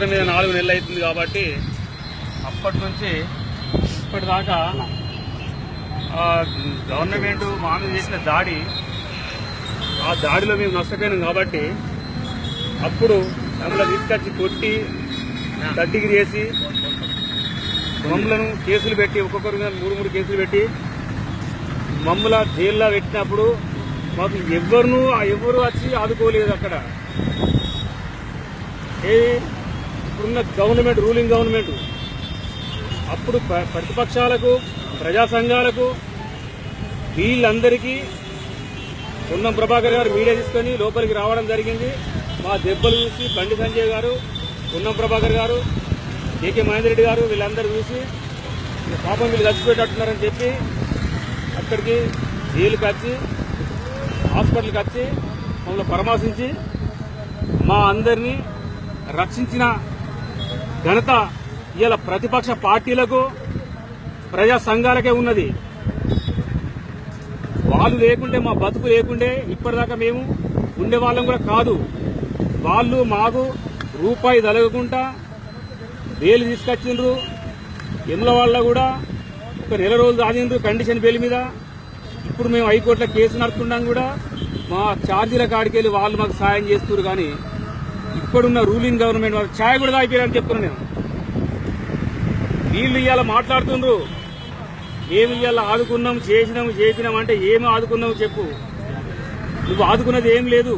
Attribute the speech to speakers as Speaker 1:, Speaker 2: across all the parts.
Speaker 1: సంవత్సరం మీద నాలుగు నెలలు అవుతుంది కాబట్టి అప్పటి నుంచి ఇప్పటిదాకా గవర్నమెంట్ మా మీద చేసిన దాడి ఆ దాడిలో మేము నష్టపోయినాం కాబట్టి అప్పుడు మమ్మల్ని తీసుకొచ్చి కొట్టి తడ్డిగిరి చేసి మమ్మలను కేసులు పెట్టి ఒక్కొక్కరు మీద మూడు మూడు కేసులు పెట్టి మమ్మల జైల్లో పెట్టినప్పుడు మాకు ఎవరినూ ఎవరు వచ్చి ఆదుకోలేదు అక్కడ. ఏ ఇప్పుడున్న గవర్నమెంట్ రూలింగ్ గవర్నమెంట్ అప్పుడు ప్రతిపక్షాలకు ప్రజా సంఘాలకు వీళ్ళందరికీ పొన్నం ప్రభాకర్ గారు మీడియా తీసుకొని లోపలికి రావడం జరిగింది. మా దెబ్బలు చూసి బండి సంజయ్ గారు పొన్నం ప్రభాకర్ గారు కేకే మహేందర్ రెడ్డి గారు వీళ్ళందరూ చూసి పాపం వీళ్ళు చచ్చిపోయేటట్టున్నారని చెప్పి అక్కడికి జైలుకి వచ్చి హాస్పిటల్కి వచ్చి మమ్మల్ని పరామర్శించి మా అందరినీ రక్షించిన ఘనత ఇవాళ ప్రతిపక్ష పార్టీలకు ప్రజా సంఘాలకే ఉన్నది. వాళ్ళు లేకుండే మా బతుకు లేకుండే ఇప్పటిదాకా మేము ఉండే వాళ్ళం కూడా కాదు. వాళ్ళు మాకు రూపాయి తలగకుండా బెయిల్ తీసుకొచ్చిండ్రు. ఎమ్ల వాళ్ళ కూడా ఒక నెల రోజులు ఆగిండ్రు కండిషన్ బెయిల్ మీద. ఇప్పుడు మేము హైకోర్టులో కేసు నడుపుతున్నాం కూడా మా ఛార్జీల కాడికి వెళ్ళి వాళ్ళు మాకు సాయం చేస్తున్నారు కానీ ఇప్పుడున్న రూలింగ్ గవర్నమెంట్ వాళ్ళు ఛాయ కూడా తాగిపోయారని చెప్తున్నా నేను. వీళ్ళు ఇవాళ మాట్లాడుతుండ్రు. మేము ఇవాళ ఆదుకున్నాం చేసినాం చేసినాం అంటే ఏమి ఆదుకున్నావు చెప్పు. నువ్వు ఆదుకున్నది ఏం లేదు.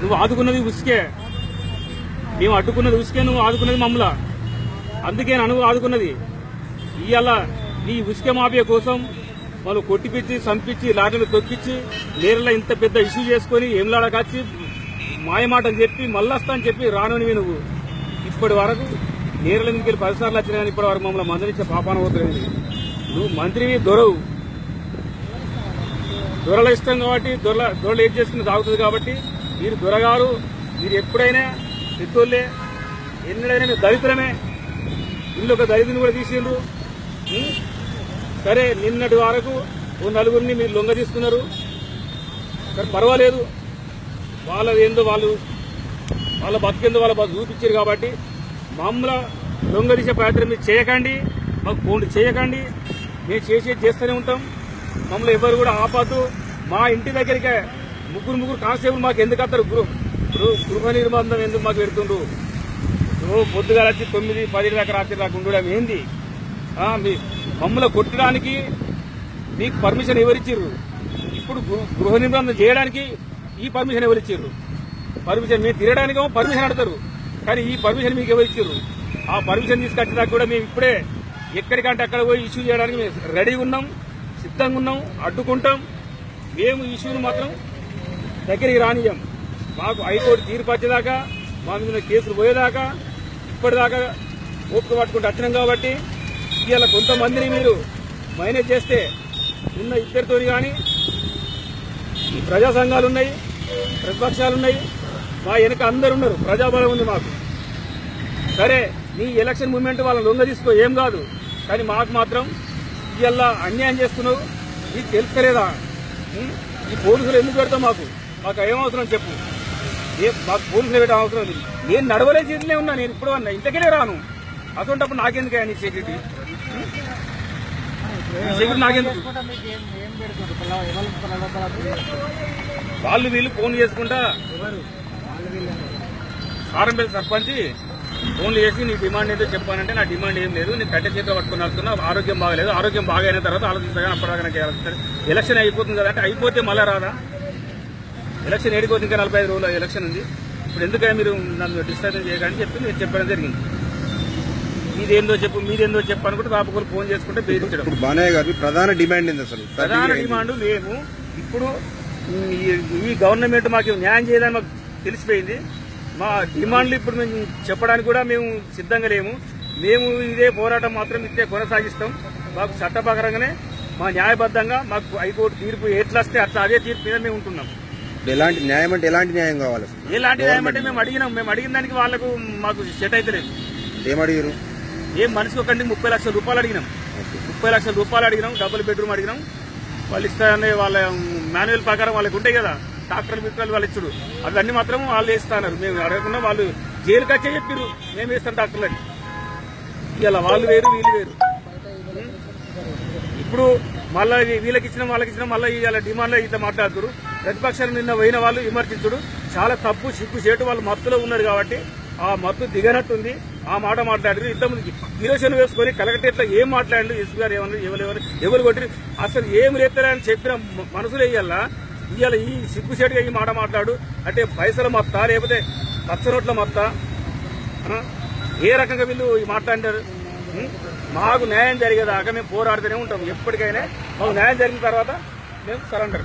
Speaker 1: నువ్వు ఆదుకున్నది ఉసుకే. మేము అడ్డుకున్నది ఉసుకే నువ్వు ఆదుకున్నది మమ్మల. అందుకే నన్ను ఆదుకున్నది. ఇవాళ నీ ఉసుకే మాఫియా కోసం వాళ్ళు కొట్టిపిచ్చి చంపించి లాటలు తొక్కిచ్చి నేరలో ఇంత పెద్ద ఇష్యూ చేసుకొని ఏంలాడకొచ్చి మాయమాటలు చెప్పి మళ్ళొస్తా అని చెప్పి రానునివి నువ్వు. ఇప్పటి వరకు నేరల మీదకి వెళ్ళి పదిసార్లు వచ్చినా కానీ ఇప్పటి వరకు మమ్మల్ని మందరించే పాపాన పోతుంది నువ్వు మంత్రివి దొరవు. దొరల ఇష్టం కాబట్టి దొరల దొరలు ఏం చేసుకుని తాగుతుంది కాబట్టి మీరు దొరగారు మీరు ఎప్పుడైనా పెద్దోళ్ళే ఎన్నడైనా మీరు దరిద్రమే ఇల్లు ఒక దళితుని కూడా తీసిండ్రు సరే నిన్నటి వరకు ఓ నలుగురిని మీరు లొంగ తీసుకున్నారు. సరే పర్వాలేదు. వాళ్ళది ఏందో వాళ్ళు వాళ్ళ బతికేందో వాళ్ళ బతు చూపించారు కాబట్టి మమ్మల్ని లొంగ తీసే ప్రయత్నం మీరు చేయకండి మాకు ఫోన్ చేయకండి మేము చేసేది చేస్తూనే ఉంటాం. మమ్మల్ని ఎవరు కూడా ఆపద్దు. మా ఇంటి దగ్గరికే ముగ్గురు ముగ్గురు కానిస్టేబుల్ మాకు ఎందుకు వస్తారు గృహ గృహ- గృహ నిర్బంధం ఎందుకు మాకు పెడుతుండ్రు? నువ్వు పొద్దుగా వచ్చి తొమ్మిది పది దాకా రాత్రి దాకా ఉండడం ఏంది? మీ మమ్మల్ని కొట్టడానికి మీకు పర్మిషన్ ఎవరిచ్చిర్రు? ఇప్పుడు గృహ నిర్బంధం చేయడానికి ఈ పర్మిషన్ ఎవరిచ్చిర్రు పర్మిషన్ మీరు తిరగడానికేమో పర్మిషన్ అడతారు కానీ ఈ పర్మిషన్ మీకు ఎవరిచ్చిర్రు ఆ పర్మిషన్ తీసుకొచ్చినా కూడా మేము ఇప్పుడే ఎక్కడికంటే అక్కడ పోయి ఇష్యూ చేయడానికి మేము రెడీగా ఉన్నాం సిద్ధంగా ఉన్నాం అడ్డుకుంటాం. మేము ఇష్యూని మాత్రం దగ్గరికి రానియం మాకు హైకోర్టు తీర్పు వచ్చేదాకా మా మీద కేసులు పోయేదాకా ఇప్పటిదాకా ఓపిక పట్టుకుంటూ వచ్చినాం కాబట్టి ఇవాళ కొంతమందిని మీరు మైనేజ్ చేస్తే ఉన్న ఇద్దరితో కానీ ప్రజా సంఘాలు ఉన్నాయి ప్రతిపక్షాలు ఉన్నాయి. మా వెనక అందరు ఉన్నారు. ప్రజాబలం ఉంది మాకు. సరే నీ ఎలక్షన్ మూమెంట్ వాళ్ళని లొంగ తీసుకో ఏం కాదు. కానీ మాకు మాత్రం ఇవల్లా అన్యాయం చేస్తున్నావు. నీకు తెలుసుకోలేదా ఈ పోలీసులు ఎందుకు పెడతావు మాకు? మాకు ఏమవసరం చెప్పు. ఏ మాకు పోలీసులు పెట్టడం అవసరం లేదు. నేను నడవలే చేతిలో ఉన్నా. నేను ఇప్పుడు అన్నా. ఇంతకెళ్ళే రాను. అటువంటిప్పుడు నాకెందుకు నీ సెక్యూరిటీ సెక్యూరిటీ నాకెందుకు? వాళ్ళు వీళ్ళు ఫోన్ చేసుకుంటా ఆరంభ సర్పంచ్ ఫోన్లు చేసి నీ డిమాండ్ ఏదో చెప్పానంటే నా డిమాండ్ ఏం లేదు. నేను కట్టె చేతిలో పట్టుకుని వస్తున్నా ఆరోగ్యం బాగలేదు. ఆరోగ్యం బాగైన తర్వాత ఆలోచిస్తా అప్పటిదాకా నాకు ఎలక్షన్ అయిపోతుంది కదా అంటే అయిపోతే మళ్ళా రాదా? ఎలక్షన్ ఏడిపోతుంది ఇంకా నలభై ఐదు రోజులు ఎలక్షన్ ఉంది. ఇప్పుడు ఎందుకని మీరు నన్ను డిస్టర్బెన్స్ చేయకని చెప్పి నేను చెప్పడం జరిగింది. మీదేందో చెప్పు మీదేందో చెప్పు అనుకుంటే రాపకోలు ఫోన్ చేసుకుంటే బెదిరించడం.
Speaker 2: ఇప్పుడు బానయ్య గారి ప్రధాన డిమాండ్ ఏంది అసలు?
Speaker 1: ప్రధాన డిమాండ్ మేము ఇప్పుడు ఈ- గవర్నమెంట్ మాకు న్యాయం చేయదని మాకు తెలిసిపోయింది. మా డిమాండ్లు ఇప్పుడు మేము చెప్పడానికి కూడా మేము సిద్ధంగా లేము. మేము ఇదే పోరాటం మాత్రం ఇదే కొనసాగిస్తాం. మాకు చట్టప్రకారంగానే మా న్యాయబద్ధంగా మాకు హైకోర్టు తీర్పు ఎట్లా వస్తే అట్లా అదే తీర్పు మీద మేము ఉంటున్నాం.
Speaker 2: ఎలాంటి న్యాయం అంటే ఎలాంటి న్యాయం కావాలి
Speaker 1: ఎలాంటి న్యాయం అంటే మేము అడిగినాం. మేము అడిగిన దానికి వాళ్ళకు మాకు సెట్ అయితే లేదు
Speaker 2: ఏం అడిగారు
Speaker 1: ఏం మనిషికి ఒకటి ముప్పై లక్షల రూపాయలు అడిగినాం. ముప్పై లక్షల రూపాయలు అడిగినాం డబుల్ బెడ్రూమ్ అడిగినాం. వాళ్ళు ఇస్తారనే వాళ్ళ మాన్యువల్ ప్రకారం వాళ్ళకి ఉంటాయి కదా డాక్టర్ బిక్టర్లు వాళ్ళు ఇచ్చుడు. అవన్నీ మాత్రం వాళ్ళు ఇస్తున్నారు మేము అడగకుండా వాళ్ళు జైలుకి వచ్చే చెప్పారు. మేము వేస్తాం డాక్టర్లని. ఇలా వాళ్ళు వేరు వీళ్ళు వేరు. ఇప్పుడు మళ్ళా వీళ్ళకి ఇచ్చిన వాళ్ళకి ఇచ్చిన మళ్ళీ ఇవాళ డిమాండ్లో ఇట్లా మాట్లాడుతున్నారు ప్రతిపక్షాలు నిన్న పోయిన వాళ్ళు విమర్శించుడు. చాలా తప్పు సిగ్గు చేటు వాళ్ళు మత్తులో ఉన్నారు కాబట్టి ఆ మత్తు దిగనట్టుంది. ఆ మాట మాట్లాడారు ఇంతకుముందు నిరసన వేసుకొని కలెక్టరేట్లో ఏం మాట్లాడారు ఎస్పీ గారు ఏమన్నా ఎవరు ఎవరు ఎవరు కొట్టి అసలు ఏం అని చెప్పిన మనసులో ఇయ్యాల? ఇవాళ ఈ సిగ్గుసేటుగా ఈ మాట మాట్లాడు. అంటే పైసల మొత్త లేకపోతే పచ్చ నోట్ల మొత్త? ఏ రకంగా వీళ్ళు మాట్లాడారు మాకు న్యాయం జరిగేదాకా మేము పోరాడుతూనే ఉంటాం. ఎప్పటికైనా మాకు న్యాయం జరిగిన తర్వాత మేము సరెండర్.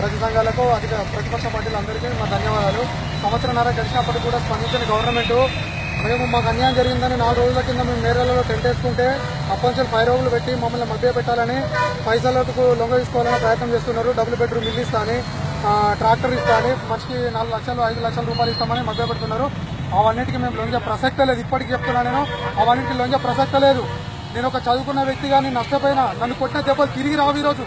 Speaker 3: ప్రతి సంఘాలకు అధిక ప్రతిపక్ష పార్టీలందరికీ మా ధన్యవాదాలు. సంవత్సరంన్నర గడిచినప్పటికీ కూడా స్పందించిన గవర్నమెంట్ మేము మాకు అన్యాయం జరిగిందని నాలుగు రోజుల కింద మేము నేరలలో టెంట్ వేసుకుంటే అప్పంచెలు ఫైవ్ రోజులు పెట్టి మమ్మల్ని మభ్య పెట్టాలని పైసలకు లొంగ తీసుకోవాలని ప్రయత్నం చేస్తున్నారు. డబుల్ బెడ్రూమ్ ఇల్లు ఇస్తా అని ట్రాక్టర్ ఇస్తా అని మనిషికి నాలుగు లక్షలు ఐదు లక్షల రూపాయలు ఇస్తామని మభ్య పెడుతున్నారు. అవన్నిటికీ మేము లొంగే ప్రసక్తే లేదు. ఇప్పటికి చెప్తున్నా నేను అవన్నిటికీ లొంగే ప్రసక్తే లేదు. నేను ఒక చదువుకున్న వ్యక్తిగా నేను నష్టపోయినా నన్ను కొట్టిన దెబ్బలు తిరిగి రావు ఈరోజు.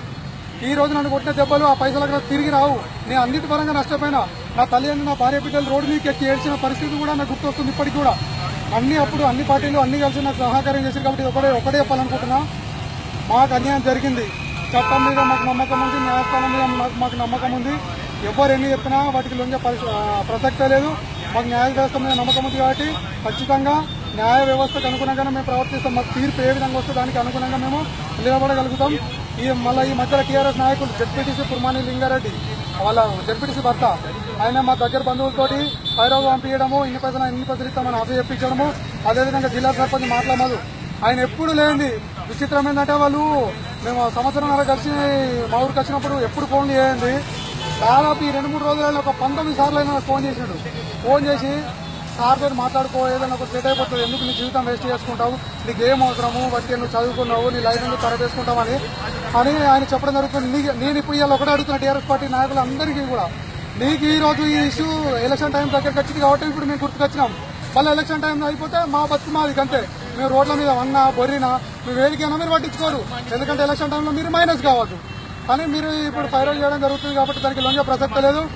Speaker 3: ఈ రోజు నన్ను కొట్టిన దెబ్బలు ఆ పైసలకు అక్కడ తిరిగి రావు. నేను అన్నిటి పరంగా నష్టపోయినా. నా తల్లి నా భార్య బిడ్డలు రోడ్డు మీకు ఎక్కి ఏడ్చిన పరిస్థితి కూడా నాకు గుర్తొస్తుంది ఇప్పటికి కూడా. అన్ని అప్పుడు అన్ని పార్టీలు అన్ని కలిసి నాకు సహకారం చేశారు కాబట్టి ఒకటే ఒకటే చెప్పాలనుకుంటున్నా. మాకు అన్యాయం జరిగింది. చట్టం మీద మాకు నమ్మకం ఉంది న్యాయస్థానం మీద మాకు మాకు నమ్మకం ఉంది. ఎవరు ఎన్ని చెప్పినా వాటికి లొంగే పరిస్థి- ప్రసక్తే లేదు. మాకు న్యాయ వ్యవస్థ మీద నమ్మకం ఉంది కాబట్టి ఖచ్చితంగా న్యాయ వ్యవస్థకు అనుగుణంగానే మేము ప్రవర్తిస్తాం. మాకు తీర్పు ఏ విధంగా వస్తే దానికి అనుగుణంగా మేము నిలబడగలుగుతాం. ఈ మళ్ళీ ఈ మధ్యలో టీఆర్ఎస్ నాయకులు జడ్పీటీసీ కుర్మాని లింగారెడ్డి వాళ్ళ జడ్పీటీసీ భర్త ఆయన మా దగ్గర బంధువులతోటి హైదరాబాద్ పంపించడము ఇన్ని పైసలు ఇన్ని పైసలు ఇస్తామని ఆశ చెప్పించడము అదేవిధంగా జిల్లా సర్పంచ్ మాట్లాడమదు ఆయన ఎప్పుడు లేనిది. విచిత్రం ఏంటంటే వాళ్ళు మేము సంవత్సరం కలిసి మా ఊరికి వచ్చినప్పుడు ఎప్పుడు ఫోన్ చేయండి. దాదాపు ఈ రెండు మూడు రోజులలో ఒక పంతొమ్మిది సార్లు అయినా ఫోన్ చేసాడు. ఫోన్ చేసి సార్తో మాట్లాడుకో ఏదైనా ఒక సెట్ అయిపోతుంది. ఎందుకు నీ జీవితం వేస్ట్ చేసుకుంటావు? నీకు ఏం అవసరము బట్టి నువ్వు చదువుకున్నావు నీ లైఫ్ ఎందుకు ఖరాబ్ చేసుకుంటావని. అని ఆయన చెప్పడం జరుగుతుంది. నీ- నేను ఇప్పుడు ఇవాళ ఒకటే అడుగుతున్నా టీఆర్ఎస్ పార్టీ నాయకులందరికీ కూడా. నీకు ఈ రోజు ఈ ఇష్యూ ఎలక్షన్ టైం దగ్గరికి వచ్చింది కాబట్టి ఇప్పుడు మేము గుర్తుకొచ్చినాం. మళ్ళీ ఎలక్షన్ టైం అయిపోతే మా బతుకు మాది అంతే మేము రోడ్ల మీద వన్నా బొర్రినా మేము వేడికైనా మీరు పట్టించుకోరు. ఎందుకంటే ఎలక్షన్ టైంలో మీరు మైనస్ కావద్దు కానీ మీరు ఇప్పుడు ఫైరల్ చేయడం జరుగుతుంది కాబట్టి దానికి లొంగే ప్రసక్తి లేదు.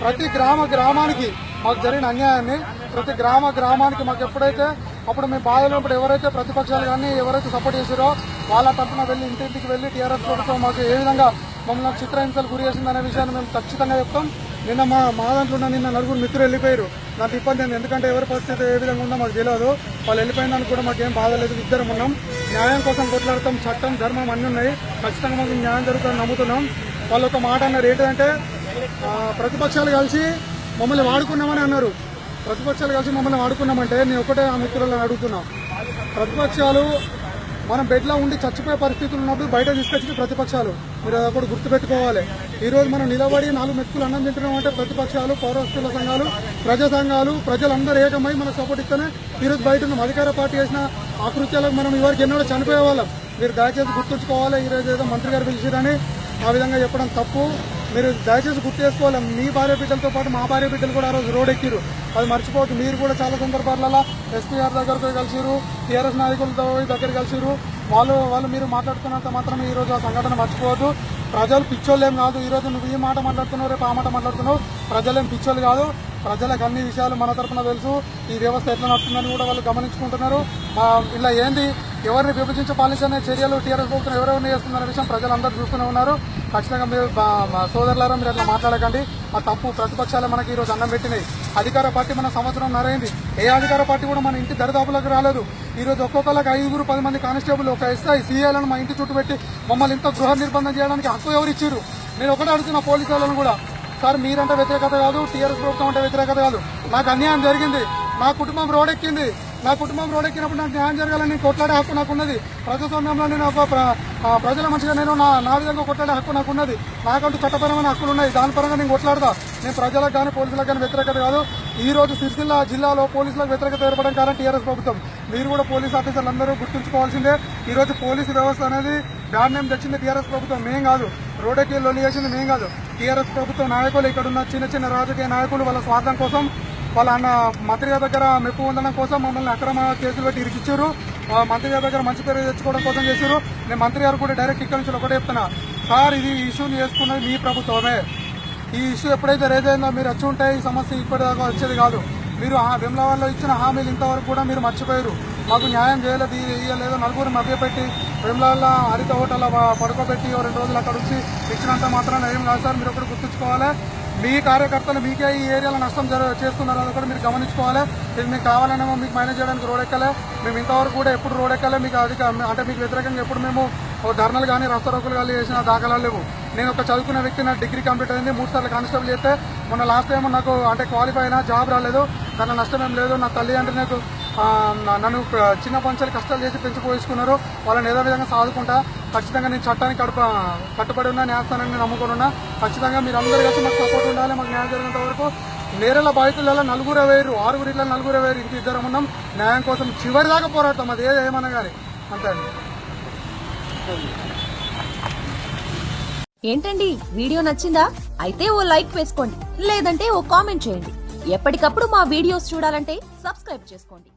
Speaker 3: ప్రతి గ్రామ గ్రామానికి మాకు జరిగిన అన్యాయాన్ని ప్రతి గ్రామ గ్రామానికి మాకు ఎప్పుడైతే అప్పుడు మేము బాధలో ఇప్పుడు ఎవరైతే ప్రతిపక్షాలు కానీ ఎవరైతే సపోర్ట్ చేసారో వాళ్ళ తరఫున వెళ్ళి ఇంటింటికి వెళ్ళి టీఆర్ఎస్ ప్రభుత్వం మాకు ఏ విధంగా మమ్మల్ని చిత్రహింసలు గురి చేసిందనే విషయాన్ని మేము ఖచ్చితంగా చెప్తాం. నిన్న మా మా దాంట్లో ఉన్న నిన్న నలుగురు మిత్రులు వెళ్ళిపోయారు. నాకు ఇబ్బంది ఏంది ఎందుకంటే ఎవరి పరిస్థితి ఏ విధంగా ఉందో మాకు తెలియదు. వాళ్ళు వెళ్ళిపోయిందని కూడా మాకేం బాధ లేదు. ఇద్దరం ఉన్నాం. న్యాయం కోసం కొట్లాడతాం. చట్టం ధర్మం అన్నీ ఉన్నాయి. ఖచ్చితంగా మాకు న్యాయం జరుగుతుందని నమ్ముతున్నాం. వాళ్ళు ఒక మాట అన్నారు. ఏంటంటే ప్రతిపక్షాలు కలిసి మమ్మల్ని వాడుకున్నామని అన్నారు. ప్రతిపక్షాలు కలిసి మమ్మల్ని ఆడుకున్నామంటే నేను ఒకటే ఆ మిత్రులను అడుగుతున్నా ప్రతిపక్షాలు మనం బెడ్లో ఉండి చచ్చిపోయే పరిస్థితులు ఉన్నప్పుడు బయట తీసుకొచ్చి ప్రతిపక్షాలు. మీరు అది గుర్తుపెట్టుకోవాలి. ఈ రోజు మనం నిలబడి నాలుగు మెతుకులు అన్నం తింటున్నాం అంటే ప్రతిపక్షాలు పౌరస్తుల సంఘాలు ప్రజా సంఘాలు ప్రజలందరూ ఏకమై మనకు సపోర్ట్ ఇస్తేనే ఈ రోజు బయట ఉన్నాం అధికార పార్టీ చేసిన ఆకృత్యాలకు మనం ఇవరికి ఎన్నో చనిపోయే వాళ్ళం మీరు దయచేసి గుర్తుంచుకోవాలి. ఈ రోజు ఏదో మంత్రి గారు పిలిచిరని ఆ విధంగా చెప్పడం తప్పు. మీరు దయచేసి గుర్తు చేసుకోవాలి మీ భార్య బిడ్డలతో పాటు మా భార్య బిడ్డలు కూడా ఆ రోజు రోడ్ ఎక్కిరు అది మర్చిపోవద్దు మీరు కూడా చాలా సందర్భాలలో ఎస్పీఆర్ దగ్గరకు కలిసిరు టీఆర్ఎస్ నాయకులతో దగ్గర కలిసిరు వాళ్ళు వాళ్ళు మీరు మాట్లాడుతున్నంత మాత్రం ఈ రోజు ఆ సంఘటన మర్చిపోవద్దు. ప్రజలు పిచ్చోళ్ళేం కాదు ఈ రోజు నువ్వు ఈ మాట మాట్లాడుతున్నావు రేపు ఆ మాట మాట్లాడుతున్నావు. ప్రజలేం పిచ్చోళ్ళు కాదు ప్రజలకు అన్ని విషయాలు మన తరఫున తెలుసు. ఈ వ్యవస్థ ఎట్లా నడుస్తుందని కూడా వాళ్ళు గమనించుకుంటున్నారు. ఇలా ఏంది? ఎవరిని విభజించి పాలించనే చర్యలు టీఆర్ఎస్ ప్రభుత్వం ఎవరెవరిని చేస్తుందనే విషయం ప్రజలందరూ చూస్తూనే ఉన్నారు. ఖచ్చితంగా మీరు సోదరులారా మీరు అట్లా మాట్లాడకండి. ఆ తప్పు ప్రతిపక్షాలే మనకి ఈరోజు అన్నం పెట్టినాయి. అధికార పార్టీ మన సంవత్సరం నరైంది ఏ అధికార పార్టీ కూడా మన ఇంటి దరిదాపులకు రాలేదు. ఈరోజు ఒక్కొక్కలకు ఒక్కొక్కరికి ఐదుగురు పది మంది కానిస్టేబుల్ ఒక ఎస్ఐ సీఐలను మా ఇంటి చుట్టూ పెట్టి మమ్మల్ని ఇంత గృహ నిర్బంధం చేయడానికి హక్కు ఎవరు ఇచ్చారు నేను ఒకటే అడుగుతున్నా పోలీసు వాళ్ళని కూడా. సార్ మీరంటే వ్యతిరేకత కాదు టీఆర్ఎస్ ప్రభుత్వం అంటే వ్యతిరేకత కాదు. నాకు అన్యాయం జరిగింది. నా కుటుంబం రోడెక్కింది. నా కుటుంబం రోడెక్కినప్పుడు నాకు న్యాయం జరగాలని కొట్లాడే హక్కు నాకున్నది. ప్రజాస్వామ్యంలో నేను ఒక ప్రజల మంచిగా నేను నా నా విధంగా కొట్లాడే హక్కు నాకున్నది. నాకంటూ చట్టపరమైన హక్కులు ఉన్నాయి దాని పరంగా నేను కొట్లాడతా. నేను ప్రజలకు కానీ పోలీసులకు కానీ వ్యతిరేకత కాదు. ఈ రోజు సిరిసిల్ల జిల్లాలో పోలీసులకు వ్యతిరేకత ఏర్పడడం కారణం టీఆర్ఎస్ ప్రభుత్వం. మీరు కూడా పోలీస్ ఆఫీసర్లు అందరూ గుర్తుంచుకోవాల్సిందే. ఈ రోజు పోలీసు వ్యవస్థ అనేది బ్యాడ్ నేమ్ తెచ్చింది టీఆర్ఎస్ ప్రభుత్వం. మేం కాదు. రోడ్డెక్కి లొల్లి చేసింది మేం కాదు. టీఆర్ఎస్ ప్రభుత్వ నాయకులు ఇక్కడ ఉన్న చిన్న చిన్న రాజకీయ నాయకులు వాళ్ళ స్వార్థం కోసం వాళ్ళ మంత్రి గారి దగ్గర మెప్పు ఉండడం కోసం మమ్మల్ని అక్రమ కేసులు పెట్టి ఇరికిచ్చారు. మంత్రి గారి దగ్గర మంచి పేరు తెచ్చుకోవడం కోసం చేశారు. నేను మంత్రి గారు కూడా డైరెక్ట్ ఇక్కడ నుంచి ఒకటే చెప్తున్నా. సార్ ఇది ఇష్యూని చేసుకున్నది మీ ప్రభుత్వమే. ఈ ఇష్యూ ఎప్పుడైతే రేజ్ అయిందో మీరు వచ్చి ఉంటే ఈ సమస్య ఇప్పటిదాకా వచ్చేది కాదు. మీరు ఆ వెమ్లవాడలో ఇచ్చిన హామీలు ఇంతవరకు కూడా మీరు మర్చిపోయారు. మాకు న్యాయం చేయలేదు ఇయ్యలేదు నలుగురు మభ్యపెట్టి వెమ్లవాడ హరిత హోటల్ పడుకోబెట్టి రెండు రోజులు అక్కడ వచ్చి ఇచ్చినంత మాత్రం ఏం కాదు సార్ మీరు ఒకటి గుర్తుంచుకోవాలి. మీ కార్యకర్తలు మీకే ఈ ఏరియాలో నష్టం జర చేస్తున్నారు అది కూడా మీరు గమనించుకోవాలి. ఇది మీకు కావాలనేమో మీకు మేనేజ్ చేయడానికి రోడ్ ఎక్కలే. మేము ఇంతవరకు కూడా ఎప్పుడు రోడ్ ఎక్కలే. మీకు అధిక అంటే మీకు వ్యతిరేకంగా ఎప్పుడు మేము ధర్నలు ధర్నాలు కానీ రస్తరోకులు కానీ చేసిన దాఖలాలు లేవు. నేను ఒక చదువుకున్న వ్యక్తి నా డిగ్రీ కంప్లీట్ అయింది మూడు సార్లు కానిస్టేబుల్ చేస్తే మొన్న లాస్ట్ టైం నాకు అంటే క్వాలిఫై అయినా జాబ్ రాలేదు. కానీ నష్టం ఏం లేదు. నా తల్లి అంటే నాకు నన్ను చిన్న పంచాలు కష్టాలు చేసి పెంచిపోయించుకున్నారు వాళ్ళని ఏదో విధంగా సాదుకుంటా. ఖచ్చితంగా నేను చట్టానికి కడుప కట్టుబడి ఉన్నా న్యాయస్థానాన్ని నమ్ముకుని ఉన్నా ఖచ్చితంగా మీరు అందరూ కలిసి మాకు సపోర్ట్ ఉండాలి మాకు న్యాయం జరిగినంత వరకు నేరల బాధితులలో నలుగురు వేరు ఆరుగురు ఇళ్ళ నలుగురు వేరు ఇంటి ఇద్దరం ఉన్నాం. న్యాయం కోసం చివరి దాకా పోరాడతాం అది ఏ- ఏమన్నా కానీ అంతే
Speaker 4: ఏంటండి? వీడియో నచ్చిందా? అయితే ఓ లైక్ వేసుకోండి లేదంటే ఓ కామెంట్ చేయండి. ఎప్పటికప్పుడు మా వీడియోస్ చూడాలంటే సబ్స్క్రైబ్ చేసుకోండి.